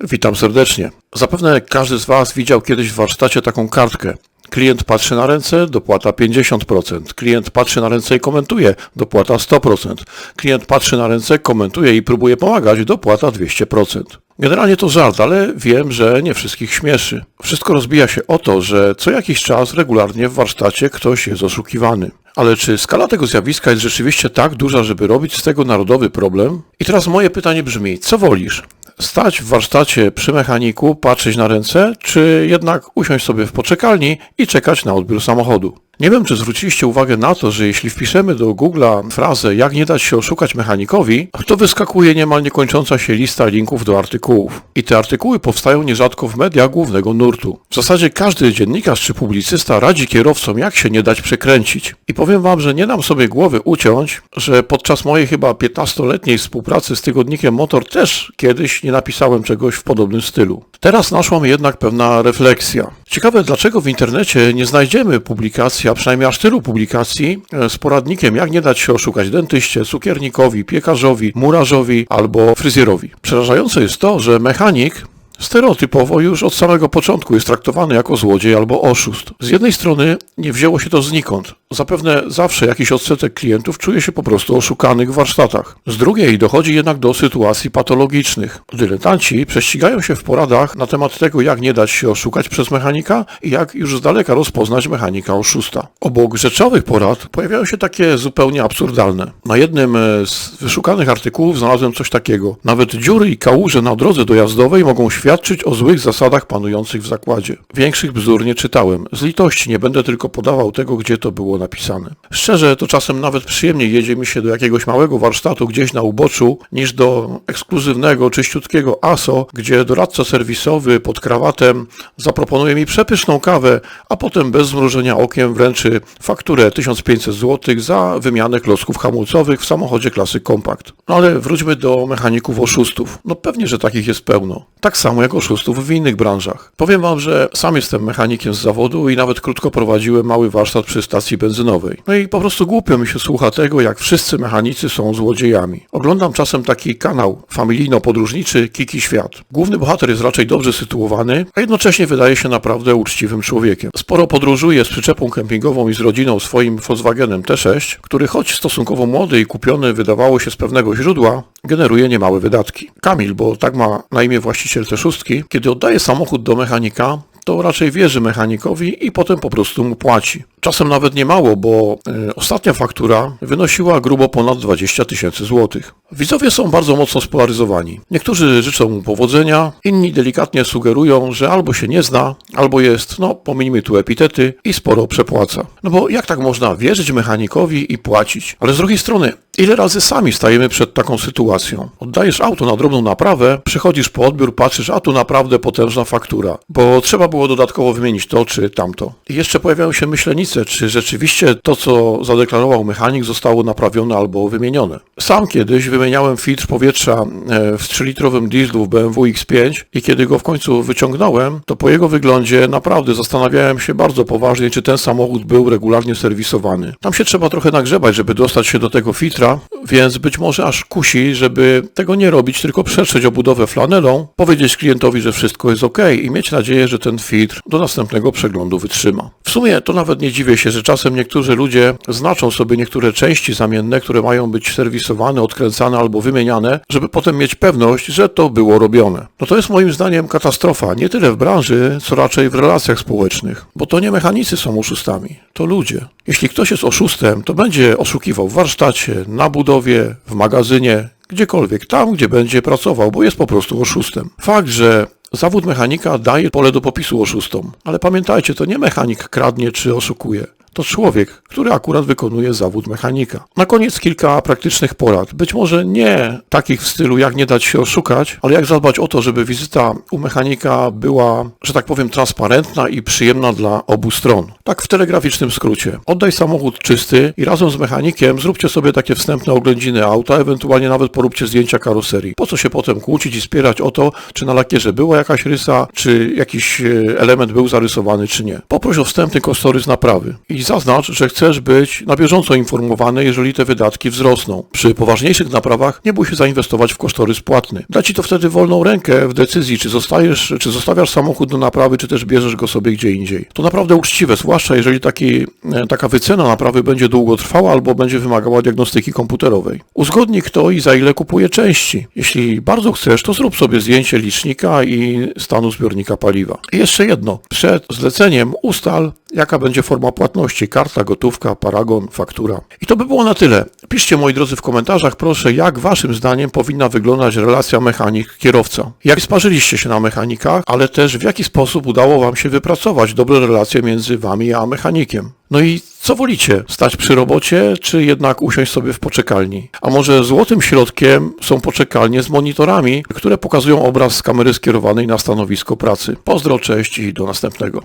Witam serdecznie. Zapewne każdy z Was widział kiedyś w warsztacie taką kartkę. Klient patrzy na ręce, dopłata 50%. Klient patrzy na ręce i komentuje, dopłata 100%. Klient patrzy na ręce, komentuje i próbuje pomagać, dopłata 200%. Generalnie to żart, ale wiem, że nie wszystkich śmieszy. Wszystko rozbija się o to, że co jakiś czas regularnie w warsztacie ktoś jest oszukiwany. Ale czy skala tego zjawiska jest rzeczywiście tak duża, żeby robić z tego narodowy problem? I teraz moje pytanie brzmi, co wolisz? Stać w warsztacie przy mechaniku, patrzeć na ręce, czy jednak usiąść sobie w poczekalni i czekać na odbiór samochodu? Nie wiem, czy zwróciliście uwagę na to, że jeśli wpiszemy do Google'a frazę jak nie dać się oszukać mechanikowi, to wyskakuje niemal niekończąca się lista linków do artykułów. I te artykuły powstają nierzadko w mediach głównego nurtu. W zasadzie każdy dziennikarz czy publicysta radzi kierowcom jak się nie dać przekręcić. I powiem wam, że nie dam sobie głowy uciąć, że podczas mojej chyba 15-letniej współpracy z tygodnikiem Motor też kiedyś nie napisałem czegoś w podobnym stylu. Teraz naszła mi jednak pewna refleksja. Ciekawe, dlaczego w internecie nie znajdziemy publikacji, a przynajmniej aż tylu publikacji e, z poradnikiem, jak nie dać się oszukać dentyście, cukiernikowi, piekarzowi, murarzowi albo fryzjerowi. Przerażające jest to, że mechanik Stereotypowo już od samego początku jest traktowany jako złodziej albo oszust. Z jednej strony nie wzięło się to znikąd. Zapewne zawsze jakiś odsetek klientów czuje się po prostu oszukanych w warsztatach. Z drugiej dochodzi jednak do sytuacji patologicznych. Dyletanci prześcigają się w poradach na temat tego, jak nie dać się oszukać przez mechanika i jak już z daleka rozpoznać mechanika oszusta. Obok rzeczowych porad pojawiają się takie zupełnie absurdalne. Na jednym e, z wyszukanych artykułów znalazłem coś takiego. Nawet dziury i kałuże na drodze dojazdowej mogą świadczyć o złych zasadach panujących w zakładzie. Większych bzdur nie czytałem. Z litości nie będę tylko podawał tego, gdzie to było napisane. Szczerze, to czasem nawet przyjemniej jedzie mi się do jakiegoś małego warsztatu gdzieś na uboczu, niż do ekskluzywnego, czyściutkiego ASO, gdzie doradca serwisowy pod krawatem zaproponuje mi przepyszną kawę, a potem bez zmrużenia okiem wręczy fakturę 1500 zł za wymianę klocków hamulcowych w samochodzie klasy kompakt. No ale wróćmy do mechaników oszustów. No pewnie, że takich jest pełno. Tak samo jak oszustów w innych branżach. Powiem wam, że sam jestem mechanikiem z zawodu i nawet krótko prowadziłem mały warsztat przy stacji benzynowej. No i po prostu głupio mi się słucha tego, jak wszyscy mechanicy są złodziejami. Oglądam czasem taki kanał familijno-podróżniczy Kiki Świat. Główny bohater jest raczej dobrze sytuowany, a jednocześnie wydaje się naprawdę uczciwym człowiekiem. Sporo podróżuje z przyczepą kempingową i z rodziną swoim Volkswagenem T6, który choć stosunkowo młody i kupiony wydawało się z pewnego źródła, generuje niemałe wydatki. Kamil, bo tak ma na imię właściciel T6, kiedy oddaje samochód do mechanika, to raczej wierzy mechanikowi i potem po prostu mu płaci. Czasem nawet nie mało, bo y, ostatnia faktura wynosiła grubo ponad 20 tysięcy złotych. Widzowie są bardzo mocno spolaryzowani. Niektórzy życzą mu powodzenia, inni delikatnie sugerują, że albo się nie zna, albo jest, no pomijmy tu epitety, i sporo przepłaca. No bo jak tak można wierzyć mechanikowi i płacić? Ale z drugiej strony, ile razy sami stajemy przed taką sytuacją? Oddajesz auto na drobną naprawę, przychodzisz po odbiór, patrzysz, a tu naprawdę potężna faktura, bo trzeba było dodatkowo wymienić to czy tamto. I jeszcze pojawiają się myślenice, czy rzeczywiście to, co zadeklarował mechanik, zostało naprawione albo wymienione. Sam kiedyś wymieniałem filtr powietrza e, w 3-litrowym dieslu w BMW X5 i kiedy go w końcu wyciągnąłem, to po jego wyglądzie naprawdę zastanawiałem się bardzo poważnie, czy ten samochód był regularnie serwisowany. Tam się trzeba trochę nagrzebać, żeby dostać się do tego filtra, więc być może aż kusi, żeby tego nie robić, tylko przetrzeć obudowę flanelą, powiedzieć klientowi, że wszystko jest ok i mieć nadzieję, że ten filtr do następnego przeglądu wytrzyma. W sumie to nawet nie dziwię się, że czasem niektórzy ludzie znaczą sobie niektóre części zamienne, które mają być serwisowane, odkręcane albo wymieniane, żeby potem mieć pewność, że to było robione. No to jest moim zdaniem katastrofa, nie tyle w branży, co raczej w relacjach społecznych, bo to nie mechanicy są oszustami, to ludzie. Jeśli ktoś jest oszustem, to będzie oszukiwał w warsztacie, na budowie, w magazynie, gdziekolwiek, tam gdzie będzie pracował, bo jest po prostu oszustem. Fakt, że Zawód mechanika daje pole do popisu oszustom, ale pamiętajcie, to nie mechanik kradnie czy oszukuje. To człowiek, który akurat wykonuje zawód mechanika. Na koniec kilka praktycznych porad. Być może nie takich w stylu jak nie dać się oszukać, ale jak zadbać o to, żeby wizyta u mechanika była, że tak powiem, transparentna i przyjemna dla obu stron. Tak w telegraficznym skrócie. Oddaj samochód czysty i razem z mechanikiem zróbcie sobie takie wstępne oględziny auta, ewentualnie nawet poróbcie zdjęcia karoserii. Po co się potem kłócić i spierać o to, czy na lakierze była jakaś rysa, czy jakiś e, element był zarysowany, czy nie. Poproś o wstępny kosztorys naprawy i zaznacz, że chcesz być na bieżąco informowany, jeżeli te wydatki wzrosną. Przy poważniejszych naprawach nie bój się zainwestować w kosztorys płatny. Da ci to wtedy wolną rękę w decyzji, czy zostajesz, czy zostawiasz samochód do naprawy, czy też bierzesz go sobie gdzie indziej. To naprawdę uczciwe, zwłaszcza jeżeli taki, e, taka wycena naprawy będzie długo trwała albo będzie wymagała diagnostyki komputerowej. Uzgodnij kto i za ile kupuje części. Jeśli bardzo chcesz, to zrób sobie zdjęcie licznika i stanu zbiornika paliwa. I jeszcze jedno. Przed zleceniem ustal, jaka będzie forma płatności. Karta, gotówka, paragon, faktura. I to by było na tyle. Piszcie moi drodzy w komentarzach proszę, jak waszym zdaniem powinna wyglądać relacja mechanik-kierowca. Jak sparzyliście się na mechanikach, ale też w jaki sposób udało wam się wypracować dobre relacje między wami a mechanikiem. No i co wolicie? Stać przy robocie, czy jednak usiąść sobie w poczekalni? A może złotym środkiem są poczekalnie z monitorami, które pokazują obraz z kamery skierowanej na stanowisko pracy. Pozdro, cześć i do następnego.